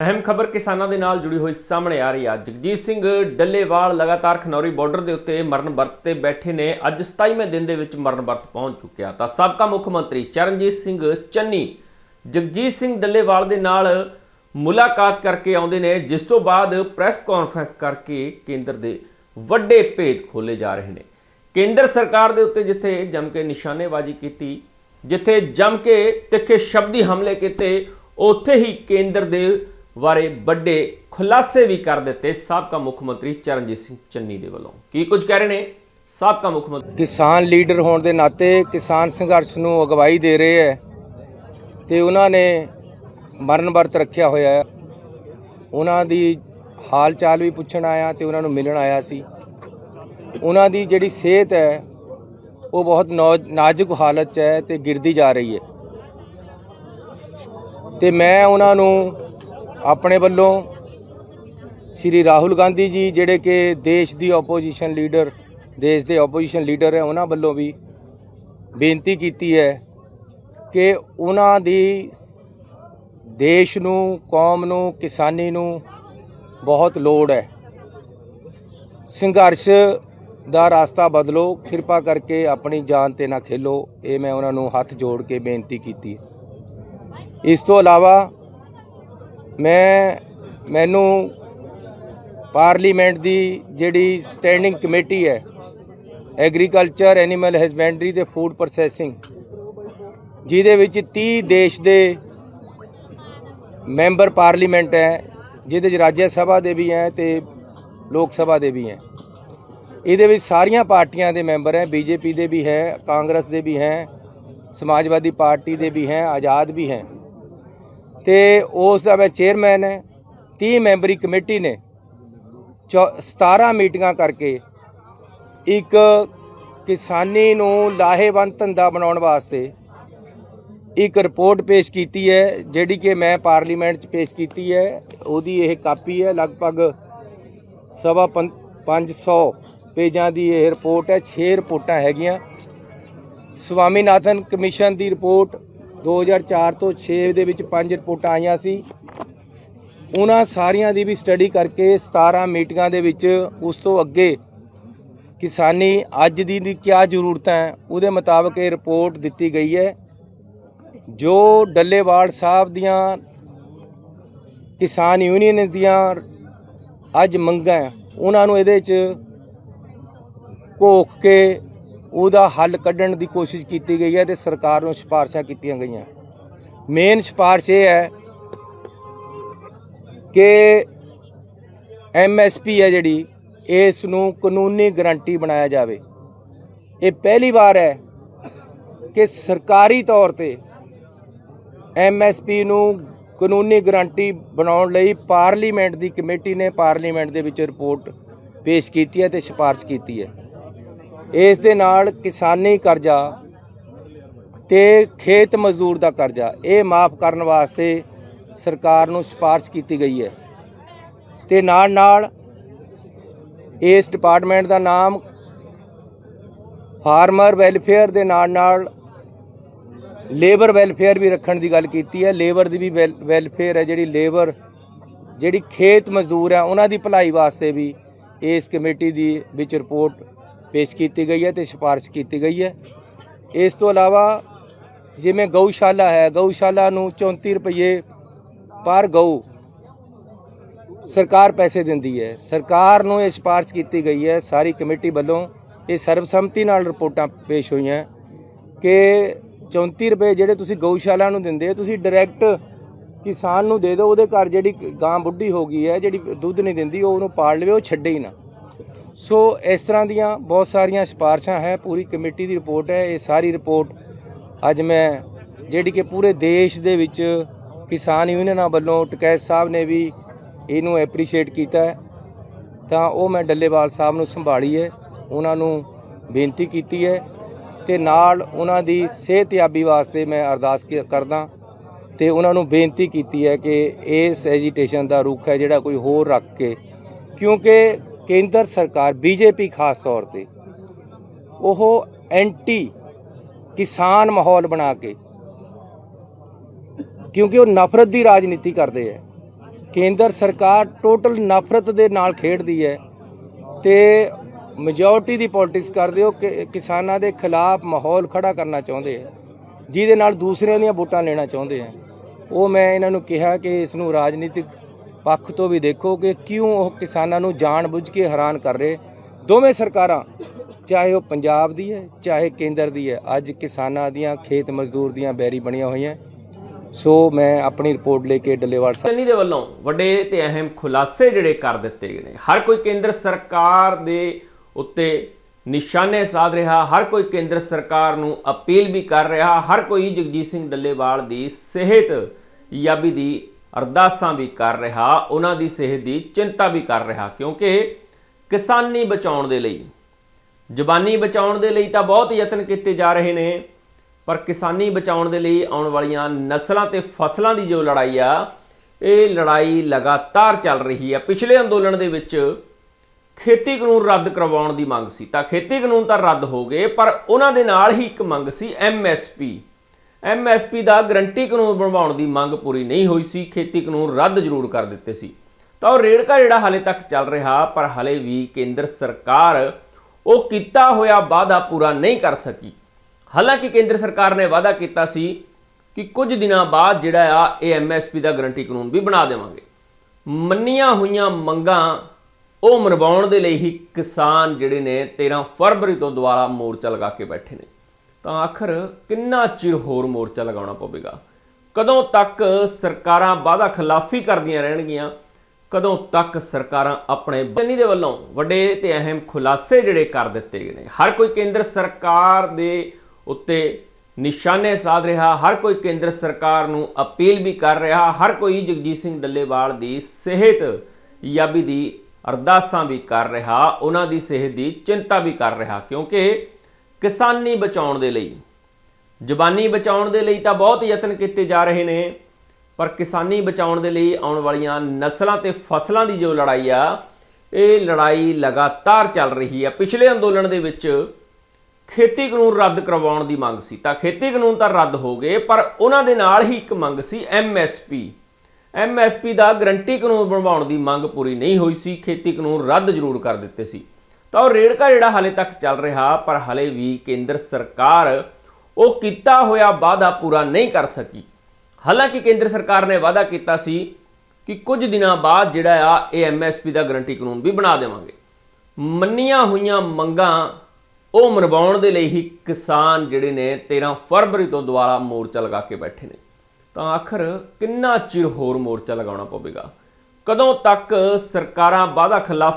ਅਹਿਮ ਖਬਰ ਕਿਸਾਨਾਂ ਦੇ ਨਾਲ ਜੁੜੀ ਹੋਈ ਸਾਹਮਣੇ ਆ ਰਹੀ ਆ ਜਗਜੀਤ ਸਿੰਘ ਡੱਲੇਵਾਲ ਲਗਾਤਾਰ ਖਨੌਰੀ ਬਾਰਡਰ ਦੇ ਉੱਤੇ ਮਰਨ ਵਰਤ ਤੇ ਬੈਠੇ ਨੇ। ਅੱਜ 27ਵੇਂ ਦਿਨ ਦੇ ਵਿੱਚ ਮਰਨ ਵਰਤ ਪਹੁੰਚ ਚੁੱਕਿਆ ਤਾਂ ਸਾਬਕਾ ਮੁੱਖ ਮੰਤਰੀ ਚਰਨਜੀਤ ਸਿੰਘ ਚੰਨੀ, ਜਗਜੀਤ ਸਿੰਘ ਡੱਲੇਵਾਲ ਦੇ ਨਾਲ ਮੁਲਾਕਾਤ ਕਰਕੇ ਆਉਂਦੇ ਨੇ, ਜਿਸ ਤੋਂ ਬਾਅਦ ਪ੍ਰੈਸ ਕਾਨਫਰੰਸ ਕਰਕੇ ਕੇਂਦਰ ਦੇ ਵੱਡੇ ਭੇਦ ਖੋਲੇ ਜਾ ਰਹੇ ਨੇ। ਕੇਂਦਰ ਸਰਕਾਰ ਦੇ ਉੱਤੇ ਜਿੱਥੇ ਜੰਮ ਕੇ ਨਿਸ਼ਾਨੇਬਾਜ਼ੀ ਕੀਤੀ, ਜਿੱਥੇ ਜੰਮ ਕੇ ਤਿੱਖੇ ਸ਼ਬਦੀ ਹਮਲੇ ਕੀਤੇ, ਉੱਥੇ ਹੀ ਕੇਂਦਰ ਦੇ ਬਾਰੇ ਵੱਡੇ ਖੁਲਾਸੇ ਵੀ ਕਰ ਦਿੱਤੇ ਸਾਬਕਾ ਮੁੱਖ ਮੰਤਰੀ ਚਰਨਜੀਤ ਸਿੰਘ ਚੰਨੀ ਦੇ ਵੱਲੋਂ। ਕੀ ਕੁਝ ਕਹਿ ਰਹੇ ਨੇ? ਸਾਬਕਾ ਮੁੱਖ ਮੰਤਰੀ ਕਿਸਾਨ ਲੀਡਰ ਹੋਣ ਦੇ ਨਾਤੇ ਕਿਸਾਨ ਸੰਘਰਸ਼ ਨੂੰ ਅਗਵਾਈ ਦੇ ਰਹੇ ਹੈ ਤੇ ਉਹਨਾਂ ਨੇ ਮਰਨ ਵਰਤ ਰੱਖਿਆ ਹੋਇਆ ਹੈ। ਉਹਨਾਂ ਦੀ ਹਾਲ ਚਾਲ ਵੀ ਪੁੱਛਣ ਆਇਆ ਤੇ ਉਹਨਾਂ ਨੂੰ ਮਿਲਣ ਆਇਆ ਸੀ। ਉਹਨਾਂ ਦੀ ਜਿਹੜੀ ਸਿਹਤ ਹੈ, ਉਹ ਬਹੁਤ ਨੌ- ਨਾਜ਼ੁਕ ਹਾਲਤ 'ਚ ਹੈ ਤੇ ਗਿਰਦੀ ਜਾ ਰਹੀ ਹੈ। ਤੇ ਮੈਂ ਉਹਨਾਂ ਨੂੰ ਆਪਣੇ ਵੱਲੋਂ ਸ਼੍ਰੀ ਰਾਹੁਲ ਗਾਂਧੀ ਜੀ ਜਿਹੜੇ ਕਿ ਦੇਸ਼ ਦੀ ਆਪੋਜੀਸ਼ਨ ਲੀਡਰ ਦੇਸ਼ ਦੇ ਆਪੋਜੀਸ਼ਨ ਲੀਡਰ ਹੈ, ਉਹਨਾਂ ਵੱਲੋਂ ਵੀ ਬੇਨਤੀ ਕੀਤੀ ਹੈ ਕਿ ਉਹਨਾਂ ਦੀ ਦੇਸ਼ ਨੂੰ, ਕੌਮ ਨੂੰ, ਕਿਸਾਨੀ ਨੂੰ ਬਹੁਤ ਲੋੜ ਹੈ। ਸੰਘਰਸ਼ ਦਾ ਰਾਸਤਾ ਬਦਲੋ, ਕਿਰਪਾ ਕਰਕੇ ਆਪਣੀ ਜਾਨ ਤੇ ਨਾ ਖੇਲੋ, ਇਹ ਮੈਂ ਉਹਨਾਂ ਨੂੰ ਹੱਥ ਜੋੜ ਕੇ ਬੇਨਤੀ ਕੀਤੀ ਇਸ ਤੋਂ ਇਲਾਵਾ ਮੈਂ ਮੈਨੂੰ ਪਾਰਲੀਮੈਂਟ ਦੀ ਜਿਹੜੀ ਸਟੈਂਡਿੰਗ ਕਮੇਟੀ ਹੈ, ਐਗਰੀਕਲਚਰ, ਐਨੀਮਲ ਹਸਬੈਂਡਰੀ ਤੇ ਫੂਡ ਪ੍ਰੋਸੈਸਿੰਗ, ਜਿਹਦੇ ਵਿੱਚ 30 ਦੇਸ਼ ਦੇ ਮੈਂਬਰ ਪਾਰਲੀਮੈਂਟ ਹੈ, ਜਿਹਦੇ 'ਚ ਰਾਜ ਸਭਾ ਦੇ ਵੀ ਹੈ ਤੇ ਲੋਕ ਸਭਾ ਦੇ ਵੀ ਹੈ। ਇਹਦੇ ਵਿੱਚ ਸਾਰੀਆਂ ਪਾਰਟੀਆਂ ਦੇ ਮੈਂਬਰ ਹੈ, ਬੀਜੇਪੀ ਦੇ ਵੀ ਹੈ, ਕਾਂਗਰਸ ਦੇ ਵੀ ਹੈ, ਸਮਾਜਵਾਦੀ ਪਾਰਟੀ ਦੇ ਵੀ ਹੈ, ਆਜ਼ਾਦ ਵੀ ਹੈ। ਤੇ ਉਸ ਦਾ ਮੈਂ ਚੇਅਰਮੈਨ ਹੈ 30 ਮੈਂਬਰੀ ਕਮੇਟੀ ਨੇ। ਚੌ- 17 ਮੀਟਿੰਗਾਂ ਕਰਕੇ ਇੱਕ ਕਿਸਾਨੀ ਨੂੰ ਲਾਹੇਵੰਦ ਧੰਦਾ ਬਣਾਉਣ ਵਾਸਤੇ ਇੱਕ ਰਿਪੋਰਟ ਪੇਸ਼ ਕੀਤੀ ਹੈ, ਜਿਹੜੀ ਕਿ ਮੈਂ ਪਾਰਲੀਮੈਂਟ 'ਚ ਪੇਸ਼ ਕੀਤੀ ਹੈ। ਉਹਦੀ ਇਹ ਕਾਪੀ ਹੈ, ਲਗਭਗ ਸਵਾ ਪੰ- 500 ਪੇਜਾਂ ਦੀ ਇਹ ਰਿਪੋਰਟ ਹੈ 6 ਰਿਪੋਰਟਾਂ ਹੈਗੀਆਂ। ਸਵਾਮੀਨਾਥਨ ਕਮਿਸ਼ਨ ਦੀ ਰਿਪੋਰਟ 2004 ਤੋਂ 6 ਦੇ ਵਿੱਚ ਪੰਜ ਰਿਪੋਰਟਾਂ ਆਈਆਂ ਸੀ। ਉਹਨਾਂ ਸਾਰੀਆਂ ਦੀ ਵੀ ਸਟੱਡੀ ਕਰਕੇ 17 ਮੀਟਿੰਗਾਂ ਦੇ ਵਿੱਚ ਉਸ ਤੋਂ ਅੱਗੇ ਕਿਸਾਨੀ ਅੱਜ ਦੀ ਦੀ ਕੀ ਜ਼ਰੂਰਤਾਂ ਹੈ, ਉਹਦੇ ਮੁਤਾਬਕ ਇਹ ਰਿਪੋਰਟ ਦਿੱਤੀ ਗਈ ਹੈ। ਜੋ ਡੱਲੇਵਾਲ ਸਾਹਿਬ ਦੀਆਂ ਕਿਸਾਨ ਯੂਨੀਅਨ ਦੀਆਂ ਅੱਜ ਮੰਗਾਂ ਉਹਨਾਂ ਨੂੰ ਇਹਦੇ 'ਚ ਘੋਖ ਕੇ ਉਹਦਾ ਹੱਲ ਕੱਢਣ ਦੀ ਕੋਸ਼ਿਸ਼ ਕੀਤੀ ਗਈ ਹੈ ਤੇ ਸਰਕਾਰ ਨੂੰ ਸਿਫਾਰਸ਼ਾਂ ਕੀਤੀਆਂ ਗਈਆਂ। ਮੇਨ ਸਿਫਾਰਸ਼ ਇਹ ਹੈ ਕਿ ਐਮਐਸਪੀ ਹੈ ਜਿਹੜੀ, ਇਸ ਨੂੰ ਕਾਨੂੰਨੀ ਗਰੰਟੀ ਬਣਾਇਆ ਜਾਵੇ। ਇਹ ਪਹਿਲੀ ਵਾਰ ਹੈ ਕਿ ਸਰਕਾਰੀ ਤੌਰ ਤੇ ਐਮਐਸਪੀ ਨੂੰ ਕਾਨੂੰਨੀ ਗਰੰਟੀ ਬਣਾਉਣ ਲਈ ਪਾਰਲੀਮੈਂਟ ਦੀ ਕਮੇਟੀ ਨੇ ਪਾਰਲੀਮੈਂਟ ਦੇ ਵਿੱਚ ਰਿਪੋਰਟ ਪੇਸ਼ ਕੀਤੀ ਹੈ ਤੇ ਸਿਫਾਰਿਸ਼ ਕੀਤੀ ਹੈ। ਇਸ ਦੇ ਨਾਲ ਕਿਸਾਨੀ ਕਰਜ਼ਾ ਤੇ ਖੇਤ ਮਜ਼ਦੂਰ ਦਾ ਕਰਜ਼ਾ, ਇਹ ਮਾਫ ਕਰਨ ਵਾਸਤੇ ਸਰਕਾਰ ਨੂੰ ਸਿਫਾਰਿਸ਼ ਕੀਤੀ ਗਈ ਹੈ। ਤੇ ਨਾਲ ਨਾਲ ਇਸ ਡਿਪਾਰਟਮੈਂਟ ਦਾ ਨਾਮ ਫਾਰਮਰ ਵੈਲਫੇਅਰ ਦੇ ਨਾਲ ਨਾਲ ਲੇਬਰ ਵੈਲਫੇਅਰ ਵੀ ਰੱਖਣ ਦੀ ਗੱਲ ਕੀਤੀ ਹੈ। ਲੇਬਰ ਦੀ ਵੀ ਵੈਲ- ਵੈਲਫੇਅਰ ਹੈ ਜਿਹੜੀ ਲੇਬਰ, ਜਿਹੜੀ ਖੇਤ ਮਜ਼ਦੂਰ ਹੈ, ਉਹਨਾਂ ਦੀ ਭਲਾਈ ਵਾਸਤੇ ਵੀ ਇਸ ਕਮੇਟੀ ਦੀ ਵਿੱਚ ਰਿਪੋਰਟ ਪੇਸ਼ ਕੀਤੀ ਗਈ ਹੈ ਤੇ ਸਿਫਾਰਿਸ਼ ਕੀਤੀ ਗਈ ਹੈ। ਇਸ ਤੋਂ ਇਲਾਵਾ ਜਿਵੇਂ ਗਊਸ਼ਾਲਾ ਹੈ, ਗਊਸ਼ਾਲਾ ਨੂੰ 34 ਰੁਪਏ ਪਰ ਗਊ ਸਰਕਾਰ ਪੈਸੇ ਦਿੰਦੀ ਹੈ। ਸਰਕਾਰ ਨੂੰ ਇਹ ਸਿਫਾਰਿਸ਼ ਕੀਤੀ ਗਈ ਹੈ, ਸਾਰੀ ਕਮੇਟੀ ਵੱਲੋਂ ਇਹ ਸਰਬਸੰਮਤੀ ਨਾਲ ਰਿਪੋਰਟਾਂ ਪੇਸ਼ ਹੋਈਆਂ ਕਿ 34 ਰੁਪਏ ਜਿਹੜੇ ਤੁਸੀਂ ਗਊਸ਼ਾਲਾ ਨੂੰ ਦਿੰਦੇ ਤੁਸੀਂ ਡਾਇਰੈਕਟ ਕਿਸਾਨ ਨੂੰ ਦੇ ਦਿਓ, ਉਹਦੇ ਘਰ ਜਿਹੜੀ ਗਾਂ ਬੁੱਢੀ ਹੋ ਗਈ ਹੈ, ਜਿਹੜੀ ਦੁੱਧ ਨਹੀਂ ਦਿੰਦੀ, ਉਹ ਉਹਨੂੰ ਪਾਲ ਲਵੇ, ਉਹ ਛੱਡੇ ਹੀ ਨਾ। ਸੋ ਇਸ ਤਰ੍ਹਾਂ ਦੀਆਂ ਬਹੁਤ ਸਾਰੀਆਂ ਸਿਫਾਰਸ਼ਾਂ ਹੈ, ਪੂਰੀ ਕਮੇਟੀ ਦੀ ਰਿਪੋਰਟ ਹੈ, ਇਹ ਸਾਰੀ ਰਿਪੋਰਟ ਅੱਜ ਮੈਂ ਜਿਹੜੀ ਕਿ ਪੂਰੇ ਦੇਸ਼ ਦੇ ਵਿੱਚ ਕਿਸਾਨ ਯੂਨੀਅਨਾਂ ਵੱਲੋਂ ਟਕੈਤ ਸਾਹਿਬ ਨੇ ਵੀ ਇਹਨੂੰ ਐਪਰੀਸ਼ੀਏਟ ਕੀਤਾ ਹੈ। ਤਾਂ ਉਹ ਮੈਂ ਡੱਲੇਵਾਲ ਸਾਹਿਬ ਨੂੰ ਸੰਭਾਲੀ ਹੈ ਉਹਨਾਂ ਨੂੰ ਬੇਨਤੀ ਕੀਤੀ ਹੈ ਤੇ ਨਾਲ ਉਹਨਾਂ ਦੀ ਸਿਹਤਯਾਬੀ ਵਾਸਤੇ ਮੈਂ ਅਰਦਾਸ ਕਰਦਾ ਤੇ ਉਹਨਾਂ ਨੂੰ ਬੇਨਤੀ ਕੀਤੀ ਹੈ ਕਿ ਇਸ ਐਜੀਟੇਸ਼ਨ ਦਾ ਰੁੱਖ ਹੈ ਜਿਹੜਾ ਕੋਈ ਹੋਰ ਰੱਖ ਕੇ, ਕਿਉਂਕਿ ਕੇਂਦਰ ਸਰਕਾਰ, ਬੀਜੇਪੀ ਖਾਸ ਤੌਰ ਤੇ, ਉਹ ਐਂਟੀ ਕਿਸਾਨ ਮਾਹੌਲ ਬਣਾ ਕੇ, ਕਿਉਂਕਿ ਉਹ ਨਫ਼ਰਤ ਦੀ ਰਾਜਨੀਤੀ ਕਰਦੇ ਹੈ ਕੇਂਦਰ ਸਰਕਾਰ ਟੋਟਲ ਨਫ਼ਰਤ ਦੇ ਨਾਲ ਖੇਡਦੀ ਹੈ ਤੇ ਮੈਜੋਰਟੀ ਦੀ ਪੋਲਿਟਿਕਸ ਕਰਦੇ ਹੋ ਕਿ, ਕਿਸਾਨਾਂ ਦੇ ਖਿਲਾਫ ਮਾਹੌਲ ਖੜਾ ਕਰਨਾ ਚਾਹੁੰਦੇ ਆ। ਜਿਹਦੇ ਨਾਲ ਦੂਸਰਿਆਂ ਦੀਆਂ ਵੋਟਾਂ ਲੈਣਾ ਚਾਹੁੰਦੇ ਆ। ਉਹ ਮੈਂ ਇਹਨਾਂ ਨੂੰ ਕਿਹਾ ਕਿ ਇਸ ਨੂੰ ਰਾਜਨੀਤਿਕ ਪੱਖ ਤੋਂ ਵੀ ਦੇਖੋ ਕਿ ਕਿਉਂ ਉਹ ਕਿਸਾਨਾਂ ਨੂੰ ਜਾਣਬੁੱਝ ਕੇ ਹੈਰਾਨ ਕਰ ਰਹੇ। ਦੋਵੇਂ ਸਰਕਾਰਾਂ, ਚਾਹੇ ਉਹ ਪੰਜਾਬ ਦੀ ਹੈ, ਚਾਹੇ ਕੇਂਦਰ ਦੀ ਹੈ, ਅੱਜ ਕਿਸਾਨਾਂ ਦੀਆਂ ਖੇਤ ਮਜ਼ਦੂਰ ਦੀਆਂ ਬੈਰੀ ਬਣੀਆਂ ਹੋਈਆਂ। ਸੋ ਮੈਂ ਆਪਣੀ ਰਿਪੋਰਟ ਲੈ ਕੇ ਡੱਲੇਵਾਲ ਸਾਹਿਬ ਦੇ ਵੱਲੋਂ ਵੱਡੇ ਤੇ ਅਹਿਮ ਖੁਲਾਸੇ ਜਿਹੜੇ ਕਰ ਦਿੱਤੇ ਗਏ ਨੇ। ਹਰ ਕੋਈ ਕੇਂਦਰ ਸਰਕਾਰ ਦੇ ਉੱਤੇ ਨਿਸ਼ਾਨੇ ਸਾਧ ਰਿਹਾ, ਹਰ ਕੋਈ ਕੇਂਦਰ ਸਰਕਾਰ ਨੂੰ ਅਪੀਲ ਵੀ ਕਰ ਰਿਹਾ। ਹਰ ਕੋਈ ਜਗਜੀਤ ਸਿੰਘ ਡੱਲੇਵਾਲ ਦੀ ਸਿਹਤ ਯਾਬੀ ਦੀ ਅਰਦਾਸਾਂ ਵੀ ਕਰ ਰਿਹਾ, ਉਹਨਾਂ ਦੀ ਸਿਹਤ ਦੀ ਚਿੰਤਾ ਵੀ ਕਰ ਰਿਹਾ, ਕਿਉਂਕਿ ਕਿਸਾਨੀ ਬਚਾਉਣ ਦੇ ਲਈ, ਜ਼ਬਾਨੀ ਬਚਾਉਣ ਦੇ ਲਈ ਤਾਂ ਬਹੁਤ ਯਤਨ ਕੀਤੇ ਜਾ ਰਹੇ ਨੇ, ਪਰ ਕਿਸਾਨੀ ਬਚਾਉਣ ਦੇ ਲਈ ਆਉਣ ਵਾਲੀਆਂ ਨਸਲਾਂ ਤੇ ਫਸਲਾਂ ਦੀ ਜੋ ਲੜਾਈ ਆ, ਇਹ ਲੜਾਈ ਲਗਾਤਾਰ ਚੱਲ ਰਹੀ ਆ। ਪਿਛਲੇ ਅੰਦੋਲਨ ਦੇ ਵਿੱਚ ਖੇਤੀ ਕਾਨੂੰਨ ਰੱਦ ਕਰਵਾਉਣ ਦੀ ਮੰਗ ਸੀ। ਤਾਂ ਖੇਤੀ ਕਾਨੂੰਨ ਤਾਂ ਰੱਦ ਹੋ ਗਏ, ਪਰ ਉਹਨਾਂ ਦੇ ਨਾਲ ਹੀ ਇੱਕ ਮੰਗ ਸੀ ਐਮਐਸਪੀ ਐਮਐਸਪੀ ਦਾ ਗਰੰਟੀ ਕਾਨੂੰਨ ਬਣਵਾਉਣ ਦੀ ਮੰਗ ਪੂਰੀ ਨਹੀਂ ਹੋਈ ਸੀ, ਖੇਤੀ ਕਾਨੂੰਨ ਰੱਦ ਜ਼ਰੂਰ ਕਰ ਦਿੱਤੇ ਸੀ। ਤਾਂ ਉਹ ਰੇੜਕਾ ਜਿਹੜਾ ਹਾਲੇ ਤੱਕ ਚੱਲ ਰਿਹਾ, ਪਰ ਹਾਲੇ ਵੀ ਕੇਂਦਰ ਸਰਕਾਰ ਉਹ ਕੀਤਾ ਹੋਇਆ ਵਾਅਦਾ ਪੂਰਾ ਨਹੀਂ ਕਰ ਸਕੀ। ਹਾਲਾਂਕਿ ਕੇਂਦਰ ਸਰਕਾਰ ਨੇ ਵਾਅਦਾ ਕੀਤਾ ਸੀ ਕਿ ਕੁਝ ਦਿਨਾਂ ਬਾਅਦ ਜਿਹੜਾ ਆ, ਇਹ ਐਮਐਸਪੀ ਦਾ ਗਰੰਟੀ ਕਾਨੂੰਨ ਵੀ ਬਣਾ ਦੇਵਾਂਗੇ। ਮੰਨੀਆਂ ਹੋਈਆਂ ਮੰਗਾਂ ਉਹ ਮਰਵਾਉਣ ਦੇ ਲਈ ਹੀ ਕਿਸਾਨ ਜਿਹੜੇ ਨੇ 13 ਫਰਵਰੀ ਤੋਂ ਦੁਬਾਰਾ ਮੋਰਚਾ ਲਗਾ ਕੇ ਬੈਠੇ ਨੇ। ਤਾਂ ਆਖਰ ਕਿੰਨਾ ਚਿਰ ਹੋਰ ਮੋਰਚਾ ਲਗਾਉਣਾ ਪਵੇਗਾ? ਕਦੋਂ ਤੱਕ ਸਰਕਾਰਾਂ ਵਾਅਦਾ ਖਿਲਾਫੀ ਕਰਦੀਆਂ ਰਹਿਣਗੀਆਂ? ਕਦੋਂ ਤੱਕ ਸਰਕਾਰਾਂ ਆਪਣੇ ਬਨੀ ਦੇ ਵੱਲੋਂ ਵੱਡੇ ਤੇ ਅਹਿਮ ਖੁਲਾਸੇ ਜਿਹੜੇ ਕਰ ਦਿੱਤੇ ਗਏ ਨੇ? ਹਰ ਕੋਈ ਕੇਂਦਰ ਸਰਕਾਰ ਦੇ ਉੱਤੇ ਨਿਸ਼ਾਨੇ ਸਾਧ ਰਿਹਾ, ਹਰ ਕੋਈ ਕੇਂਦਰ ਸਰਕਾਰ ਨੂੰ ਅਪੀਲ ਵੀ ਕਰ ਰਿਹਾ, ਹਰ ਕੋਈ ਜਗਜੀਤ ਸਿੰਘ ਡੱਲੇਵਾਲ ਦੀ ਸਿਹਤ ਯਾਬੀ ਦੀ ਅਰਦਾਸਾਂ ਵੀ ਕਰ ਰਿਹਾ, ਉਹਨਾਂ ਦੀ ਸਿਹਤ ਦੀ ਚਿੰਤਾ ਵੀ ਕਰ ਰਿਹਾ, ਕਿਉਂਕਿ ਕਿਸਾਨੀ ਬਚਾਉਣ ਦੇ ਲਈ। ਜ਼ਬਾਨੀ ਬਚਾਉਣ ਦੇ ਲਈ ਤਾਂ ਬਹੁਤ ਯਤਨ ਕੀਤੇ ਜਾ ਰਹੇ ਨੇ, ਪਰ ਕਿਸਾਨੀ ਬਚਾਉਣ ਦੇ ਲਈ ਆਉਣ ਵਾਲੀਆਂ ਨਸਲਾਂ ਤੇ ਫਸਲਾਂ ਦੀ ਜੋ ਲੜਾਈ ਆ, ਇਹ ਲੜਾਈ ਲਗਾਤਾਰ ਚੱਲ ਰਹੀ ਆ। ਪਿਛਲੇ ਅੰਦੋਲਨ ਦੇ ਵਿੱਚ ਖੇਤੀ ਕਾਨੂੰਨ ਰੱਦ ਕਰਵਾਉਣ ਦੀ ਮੰਗ ਸੀ। ਤਾਂ ਖੇਤੀ ਕਾਨੂੰਨ ਤਾਂ ਰੱਦ ਹੋ ਗਏ, ਪਰ ਉਹਨਾਂ ਦੇ ਨਾਲ ਹੀ ਇੱਕ ਮੰਗ ਸੀ ਐਮਐਸਪੀ ਐਮਐਸਪੀ ਦਾ ਗਰੰਟੀ ਕਾਨੂੰਨ ਬਣਵਾਉਣ ਦੀ ਮੰਗ ਪੂਰੀ ਨਹੀਂ ਹੋਈ ਸੀ, ਖੇਤੀ ਕਾਨੂੰਨ ਰੱਦ ਜ਼ਰੂਰ ਕਰ ਦਿੱਤੇ ਸੀ। ਤਾਂ ਉਹ ਰੇੜਕਾ ਜਿਹੜਾ ਹਾਲੇ ਤੱਕ ਚੱਲ ਰਿਹਾ, ਪਰ ਹਾਲੇ ਵੀ ਕੇਂਦਰ ਸਰਕਾਰ ਉਹ ਕੀਤਾ ਹੋਇਆ ਵਾਅਦਾ ਪੂਰਾ ਨਹੀਂ ਕਰ ਸਕੀ। ਹਾਲਾਂਕਿ ਕੇਂਦਰ ਸਰਕਾਰ ਨੇ ਵਾਅਦਾ ਕੀਤਾ ਸੀ ਕਿ ਕੁਝ ਦਿਨਾਂ ਬਾਅਦ ਜਿਹੜਾ ਆ, ਇਹ ਐਮਐਸਪੀ ਦਾ ਗਰੰਟੀ ਕਾਨੂੰਨ ਵੀ ਬਣਾ ਦੇਵਾਂਗੇ। ਮੰਨੀਆਂ ਹੋਈਆਂ ਮੰਗਾਂ ਉਹ ਮਰਵਾਉਣ ਦੇ ਲਈ ਹੀ ਕਿਸਾਨ ਜਿਹੜੇ ਨੇ 13 ਫਰਵਰੀ ਤੋਂ ਦੁਬਾਰਾ ਮੋਰਚਾ ਲਗਾ ਕੇ ਬੈਠੇ ਨੇ। ਤਾਂ ਆਖਰ ਕਿੰਨਾ ਚਿਰ ਹੋਰ ਮੋਰਚਾ ਲਗਾਉਣਾ ਪਵੇਗਾ? ਕਦੋਂ ਤੱਕ ਸਰਕਾਰਾਂ ਵਾਅਦਾ ਖਿਲਾਫ